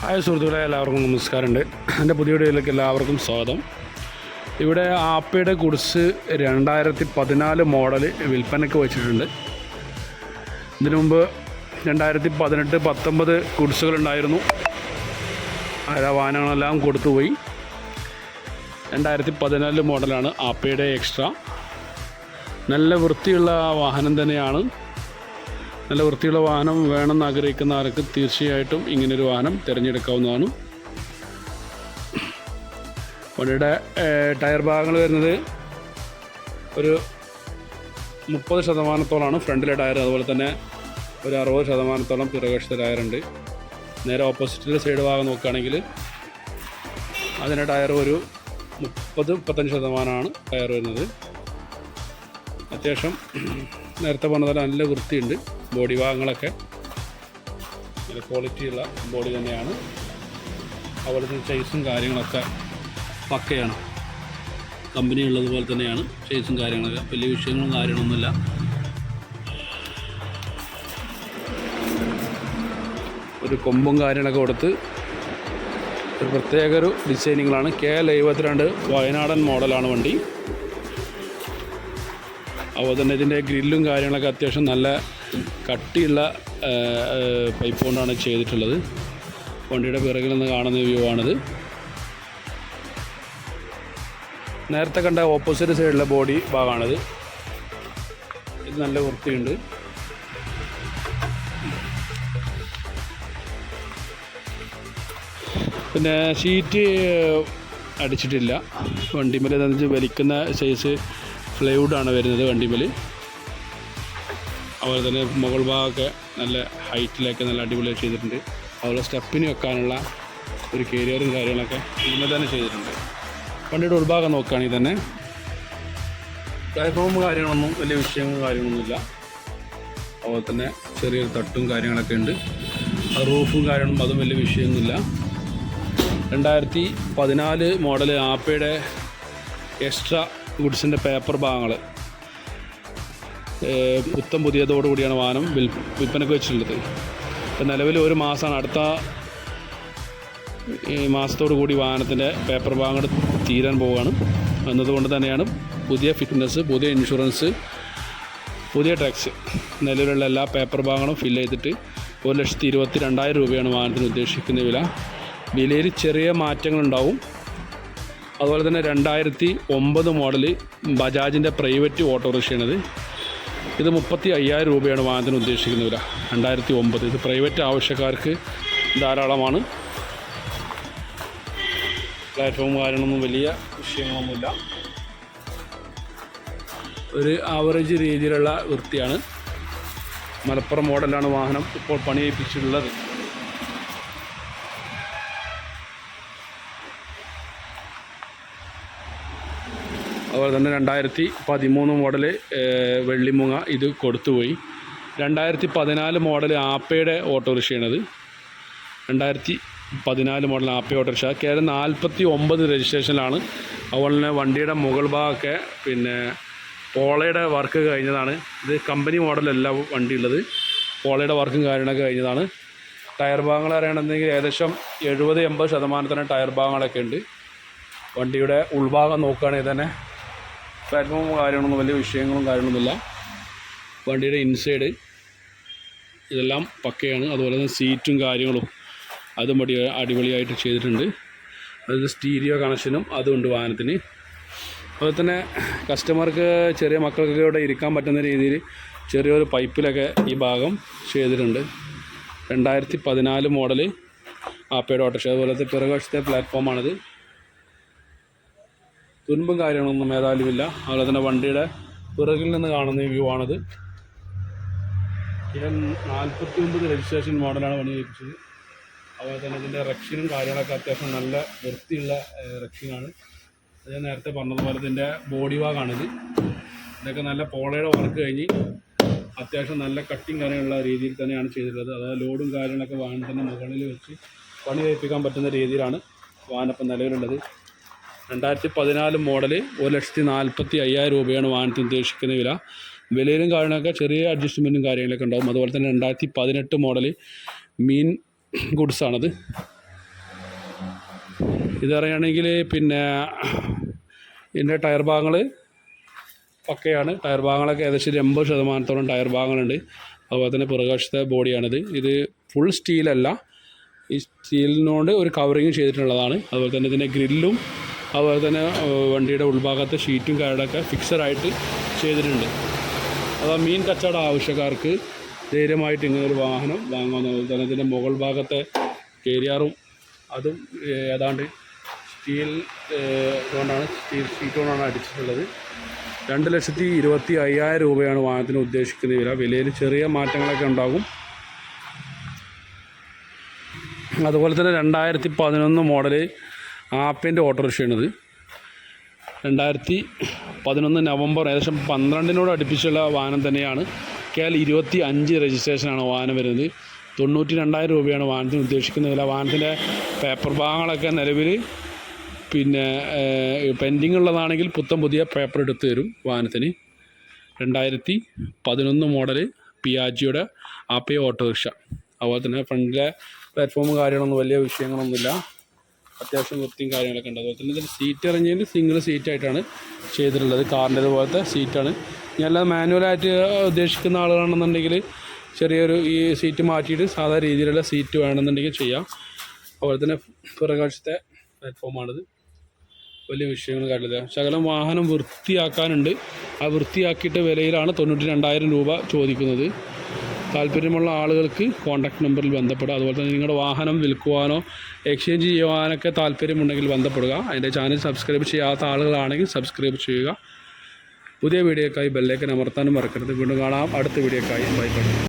Hi സുഹൃത്തുക്കളെ എല്ലാവർക്കും നമസ്കാരമുണ്ട്. എന്റെ പുതിയ വീഡിയോയിലേക്ക് എല്ലാവർക്കും സ്വാഗതം. ഇവിടെ ആപ്പയുടെ കുറിച്ച് രണ്ടായിരത്തി പതിനാല് മോഡൽ വിൽപ്പനയ്ക്ക് വെച്ചിട്ടുണ്ട്. ഇതിനു മുമ്പ് രണ്ടായിരത്തി പതിനെട്ട് പത്തൊമ്പത് കുടിസുകളുണ്ടായിരുന്നു ആ വാഹനങ്ങളെല്ലാം കൊടുത്തുപോയി രണ്ടായിരത്തി പതിനാല് മോഡലാണ് ആപ്പയുടെ എക്സ്ട്രാ നല്ല വൃത്തിയുള്ള വാഹനം തന്നെയാണ്. നല്ല വൃത്തിയുള്ള വാഹനം വേണമെന്ന് ആഗ്രഹിക്കുന്നവർക്ക് തീർച്ചയായിട്ടും ഇങ്ങനൊരു വാഹനം തിരഞ്ഞെടുക്കാവുന്നതാണ്. വണ്ടിയുടെ ടയർ ഭാഗങ്ങൾ വരുന്നത് ഒരു മുപ്പത് ശതമാനത്തോളമാണ് ഫ്രണ്ടിലെ ടയർ അതുപോലെ തന്നെ ഒരു അറുപത് ശതമാനത്തോളം പിറകശത്തെ ടയറുണ്ട് നേരെ ഓപ്പോസിറ്റിലെ സൈഡ് ഭാഗം നോക്കുകയാണെങ്കിൽ അതിന്റെ ടയർ ഒരു മുപ്പത് മുപ്പത്തഞ്ച് ശതമാനമാണ് ടയർ വരുന്നത്. അത്യാവശ്യം നേരത്തെ പറഞ്ഞ നല്ല വൃത്തിയുണ്ട്. ബോഡി ഭാഗങ്ങളൊക്കെ. നല്ല ക്വാളിറ്റിയുള്ള ബോഡി തന്നെയാണ്. അതുപോലെ തന്നെ സൈസും കാര്യങ്ങളൊക്കെ പക്കയാണ്. കമ്പനി ഉള്ളതുപോലെ തന്നെയാണ് സൈസും കാര്യങ്ങളൊക്കെ. വലിയ വിഷയങ്ങളും കാര്യങ്ങളൊന്നുമില്ല. ഒരു കൊമ്പും കാര്യങ്ങളൊക്കെ കൊടുത്ത് ഒരു പ്രത്യേക ഒരു ഡിസൈനിങ്ങളാണ് കെ എൽ എഴുപത്തിരണ്ട് വയനാടൻ മോഡലാണ് വണ്ടി. അതുപോലെ തന്നെ ഇതിന്റെ ഗ്രില്ലും കാര്യങ്ങളൊക്കെ അത്യാവശ്യം നല്ല കട്ടിയുള്ള പൈപ്പ് കൊണ്ടാണ് ചെയ്തിട്ടുള്ളത്. വണ്ടിയുടെ പിറകിൽ നിന്ന് കാണുന്ന വ്യൂ ആണിത്. നേരത്തെ കണ്ട ഓപ്പോസിറ്റ് സൈഡിലെ ബോഡി ഭാഗമാണിത്. ഇത് നല്ല വൃത്തിയുണ്ട്. പിന്നെ ഷീറ്റ് അടിച്ചിട്ടില്ല. വണ്ടിമേൽ എന്ന് വലിക്കുന്ന സൈസ് ഫ്ലൈവുഡാണ് വരുന്നത് വണ്ടിമേൽ. അതുപോലെ തന്നെ മുകൾ ഭാഗമൊക്കെ നല്ല ഹൈറ്റിലൊക്കെ നല്ല അടിപൊളി ചെയ്തിട്ടുണ്ട്. അതുപോലെ സ്റ്റെപ്പിന് വെക്കാനുള്ള ഒരു കരിയറും കാര്യങ്ങളൊക്കെ ഇതിന് തന്നെ ചെയ്തിട്ടുണ്ട്. വണ്ടിയുടെ ഉൾഭാഗം നോക്കുകയാണെങ്കിൽ തന്നെ പ്ലാറ്റ്ഫോം കാര്യങ്ങളൊന്നും വലിയ വിഷയങ്ങളും കാര്യങ്ങളൊന്നുമില്ല. അതുപോലെ തന്നെ ചെറിയൊരു തട്ടും കാര്യങ്ങളൊക്കെ ഉണ്ട്. ആ റൂഫും കാര്യങ്ങളും അതും വലിയ വിഷയമൊന്നുമില്ല. രണ്ടായിരത്തി പതിനാല് മോഡൽ ആപ്പയുടെ എക്സ്ട്രാ ഗുഡ്സിന്റെ പേപ്പർ ഭാഗങ്ങൾ പുത്തം പുതിയതോടുകൂടിയാണ് വാഹനം വിൽ വിൽപ്പനയ്ക്ക് വെച്ചിട്ടുള്ളത്. ഇപ്പം നിലവിൽ ഒരു മാസമാണ്. അടുത്ത ഈ മാസത്തോടു കൂടി വാഹനത്തിന്റെ പേപ്പർ ഭാഗങ്ങൾ തീരാൻ പോവുകയാണ്. എന്നതുകൊണ്ട് തന്നെയാണ് പുതിയ ഫിറ്റ്നസ് പുതിയ ഇൻഷുറൻസ് പുതിയ ടാക്സ് നിലവിലുള്ള എല്ലാ പേപ്പർ ഭാഗങ്ങളും ഫില്ല് ചെയ്തിട്ട് ഒരു ലക്ഷത്തി ഇരുപത്തി രണ്ടായിരം രൂപയാണ് വാഹനത്തിന് ഉദ്ദേശിക്കുന്ന വില. വിലയിൽ ചെറിയ മാറ്റങ്ങളുണ്ടാവും. അതുപോലെ തന്നെ രണ്ടായിരത്തി ഒമ്പത് മോഡൽ ബജാജിന്റെ പ്രൈവറ്റ് ഓട്ടോറിക്ഷയാണിത്. ഇത് മുപ്പത്തി അയ്യായിരം രൂപയാണ് വാഹനത്തിന് ഉദ്ദേശിക്കുന്ന വില രണ്ടായിരത്തി ഒമ്പത് ഇത് പ്രൈവറ്റ് ആവശ്യക്കാർക്ക് ധാരാളമാണ്. പ്ലാറ്റ്ഫോം കാര്യങ്ങളൊന്നും വലിയ വിഷയങ്ങളൊന്നുമില്ല. ഒരു ആവറേജ് രീതിയിലുള്ള വൃത്തിയാണ്. മലപ്പുറം മോഡലാണ് വാഹനം ഇപ്പോൾ പണിയിപ്പിച്ചിട്ടുള്ളത് അതുപോലെ തന്നെ രണ്ടായിരത്തി പതിമൂന്ന് മോഡൽ വെള്ളിമുങ്ങ ഇത് കൊടുത്തുപോയി. രണ്ടായിരത്തി പതിനാല് മോഡൽ ആപ്പയുടെ ഓട്ടോറിക്ഷയാണത്. രണ്ടായിരത്തി പതിനാല് മോഡൽ ആപ്പ ഓട്ടോറിക്ഷ. കേരളം നാൽപ്പത്തി ഒമ്പത് രജിസ്ട്രേഷനിലാണ് അതുപോലെ തന്നെ വണ്ടിയുടെ മുകൾ ഭാഗമൊക്കെ പിന്നെ പോളയുടെ വർക്ക് കഴിഞ്ഞതാണ്. ഇത് കമ്പനി മോഡലല്ല വണ്ടി ഉള്ളത് പോളയുടെ വർക്കും കാര്യങ്ങളൊക്കെ കഴിഞ്ഞതാണ്. ടയർ ഭാഗങ്ങൾ അറിയണമെന്നെങ്കിൽ ഏകദേശം എഴുപത് എൺപത് ശതമാനത്തിന് ടയർ ഭാഗങ്ങളൊക്കെ ഉണ്ട്. വണ്ടിയുടെ ഉൾഭാഗം നോക്കുകയാണെങ്കിൽ തന്നെ പ്ലാറ്റ്ഫോമും കാര്യങ്ങളൊന്നും വലിയ വിഷയങ്ങളും കാര്യങ്ങളൊന്നുമില്ല. വണ്ടിയുടെ ഇൻസൈഡ് ഇതെല്ലാം പക്കയാണ്. അതുപോലെ തന്നെ സീറ്റും കാര്യങ്ങളും അതും അടി അടിപൊളിയായിട്ട് ചെയ്തിട്ടുണ്ട്. അത് സ്റ്റീരിയോ കണക്ഷനും അതുണ്ട് വാഹനത്തിന്. അതുപോലെ തന്നെ കസ്റ്റമർക്ക് ചെറിയ മക്കൾക്കൊക്കെ ഇവിടെ ഇരിക്കാൻ പറ്റുന്ന രീതിയിൽ ചെറിയൊരു പൈപ്പിലൊക്കെ ഈ ഭാഗം ചെയ്തിട്ടുണ്ട്. രണ്ടായിരത്തി പതിനാല് മോഡൽ ആപ്പയുടെ ഓട്ടോറിക്ഷ. അതുപോലത്തെ പിറകുവശത്തെ പ്ലാറ്റ്ഫോമാണിത് തുൻപും കാര്യങ്ങളൊന്നും ഏതായാലുമില്ല അതുപോലെ തന്നെ വണ്ടിയുടെ പിറകിൽ നിന്ന് കാണുന്ന വ്യൂ ആണിത് ഇത് നാൽപ്പത്തി ഒമ്പത് രജിസ്ട്രേഷൻ മോഡലാണ് വണ്ടി ലഭിച്ചത് അതുപോലെ തന്നെ ഇതിന്റെ റെക്ഷനും കാര്യങ്ങളൊക്കെ അത്യാവശ്യം നല്ല വൃത്തിയുള്ള റെക്ഷനാണ്. അത് ഞാൻ നേരത്തെ പറഞ്ഞതുപോലെ ഇതിന്റെ ബോഡി ഭാഗമാണിത് ഇതൊക്കെ നല്ല പോളയുടെ വർക്ക് കഴിഞ്ഞ് അത്യാവശ്യം നല്ല കട്ടിങ് കാര്യങ്ങളുള്ള രീതിയിൽ തന്നെയാണ് ചെയ്തിട്ടുള്ളത്. അതായത് ലോഡും കാര്യങ്ങളൊക്കെ വാഹനത്തിന്റെ മുകളിൽ വെച്ച് പണി കഴിപ്പിക്കാൻ പറ്റുന്ന രീതിയിലാണ് വാഹനം ഇപ്പം നിലവിലുള്ളത്. രണ്ടായിരത്തി പതിനാല് മോഡൽ ഒരു ലക്ഷത്തി നാൽപ്പത്തി അയ്യായിരം രൂപയാണ് വാഹനത്തിന് ഉദ്ദേശിക്കുന്ന വില. വിലയിലും കാര്യങ്ങളൊക്കെ ചെറിയ അഡ്ജസ്റ്റ്മെന്റും കാര്യങ്ങളൊക്കെ ഉണ്ടാകും അതുപോലെ തന്നെ രണ്ടായിരത്തി പതിനെട്ട് മോഡൽ മീൻ ഗുഡ്സാണത്. ഇത് പറയുകയാണെങ്കിൽ പിന്നെ ഇതിന്റെ ടയർ ഭാഗങ്ങൾ പക്കയാണ് ടയർ ഭാഗങ്ങളൊക്കെ ഏകദേശം ഒരു എൺപത് ശതമാനത്തോളം ടയർ ഭാഗങ്ങളുണ്ട്. അതുപോലെ തന്നെ പുറകുവശത്തെ ബോഡിയാണിത്. ഇത് ഫുൾ സ്റ്റീലല്ല ഈ സ്റ്റീലിനോട് ഒരു കവറിങ് ചെയ്തിട്ടുള്ളതാണ്. അതുപോലെ തന്നെ ഇതിന്റെ ഗ്രില്ലും അതുപോലെ തന്നെ വണ്ടിയുടെ ഉൾഭാഗത്തെ ഷീറ്റും കാര്യങ്ങളൊക്കെ ഫിക്സഡായിട്ട് ചെയ്തിട്ടുണ്ട്. അതാ മീൻ കച്ചവട ആവശ്യക്കാർക്ക് ധൈര്യമായിട്ട് ഇങ്ങനൊരു വാഹനം വാങ്ങാവുന്ന അതുപോലെ തന്നെ ഇതിന്റെ മുകൾ ഭാഗത്തെ കേരിയാറും അതും ഏതാണ്ട് സ്റ്റീൽ കൊണ്ടാണ് സ്റ്റീൽ ഷീറ്റ് കൊണ്ടാണ് അടിച്ചിട്ടുള്ളത്. രണ്ട് ലക്ഷത്തി ഇരുപത്തി അയ്യായിരം രൂപയാണ് വാഹനത്തിന് ഉദ്ദേശിക്കുന്ന വില. വിലയിൽ ചെറിയ മാറ്റങ്ങളൊക്കെ ഉണ്ടാകും. അതുപോലെ തന്നെ രണ്ടായിരത്തി പതിനൊന്ന് മോഡൽ ആപ്പിന്റെ ഓട്ടോറിക്ഷയാണിത് രണ്ടായിരത്തി പതിനൊന്ന് നവംബർ ഏകദേശം പന്ത്രണ്ടിനോട് അടുപ്പിച്ചുള്ള വാഹനം തന്നെയാണ്. കെ എൽ ഇരുപത്തി അഞ്ച് രജിസ്ട്രേഷനാണ് വാഹനം വരുന്നത്. തൊണ്ണൂറ്റി രണ്ടായിരം രൂപയാണ് വാഹനത്തിന് ഉദ്ദേശിക്കുന്ന വില വാഹനത്തിന്റെ പേപ്പർ ഭാഗങ്ങളൊക്കെ നിലവിൽ പിന്നെ പെൻഡിങ് ഉള്ളതാണെങ്കിൽ പുത്തൻ പുതിയ പേപ്പർ എടുത്ത് തരും വാഹനത്തിന്. രണ്ടായിരത്തി പതിനൊന്ന് മോഡൽ പിയാജിയുടെ ആപ്പേ ഓട്ടോറിക്ഷ. അതുപോലെ തന്നെ ഫ്രണ്ടിലെ പ്ലാറ്റ്ഫോമും കാര്യങ്ങളൊന്നും വലിയ വിഷയങ്ങളൊന്നുമില്ല. അത്യാവശ്യം വൃത്തിയും കാര്യങ്ങളൊക്കെ ഉണ്ട്. അതുപോലെ തന്നെ സീറ്റ് ഇറങ്ങിയതിൽ സിംഗിൾ സീറ്റായിട്ടാണ് ചെയ്തിട്ടുള്ളത്. കാറിന്റെ പോലത്തെ സീറ്റാണ് ഇനി അല്ലാതെ മാനുവലായിട്ട് ഉദ്ദേശിക്കുന്ന ആളുകളാണെന്നുണ്ടെങ്കിൽ ചെറിയൊരു ഈ സീറ്റ് മാറ്റിയിട്ട് സാധാ രീതിയിലുള്ള സീറ്റ് വേണമെന്നുണ്ടെങ്കിൽ ചെയ്യാം. അതുപോലെ തന്നെ പിറകാഴ്ചത്തെ പ്ലാറ്റ്ഫോമാണിത് വലിയ വിഷയങ്ങൾ കാര്യമില്ല. ശകലം വാഹനം വൃത്തിയാക്കാനുണ്ട്. ആ വൃത്തിയാക്കിയിട്ട് വിലയിലാണ് തൊണ്ണൂറ്റി രണ്ടായിരം രൂപ ചോദിക്കുന്നത്. താല്പര്യമുള്ള ആളുകൾക്ക് കോൺടാക്ട് നമ്പറിൽ ബന്ധപ്പെടുക. അതുപോലെ തന്നെ നിങ്ങളുടെ വാഹനം വിൽക്കുവാനോ എക്സ്ചേഞ്ച് ചെയ്യുവാനൊക്കെ താല്പര്യമുണ്ടെങ്കിൽ ബന്ധപ്പെടുക. അതിന്റെ ചാനൽ സബ്സ്ക്രൈബ് ചെയ്യാത്ത ആളുകളാണെങ്കിൽ സബ്സ്ക്രൈബ് ചെയ്യുക. പുതിയ വീഡിയോക്കായി ബെല്ലേക്കൻ അമർത്താനും മറക്കരുത്. വീണ്ടും കാണാം. അടുത്ത വീഡിയോക്കായി ബൈ ബൈ.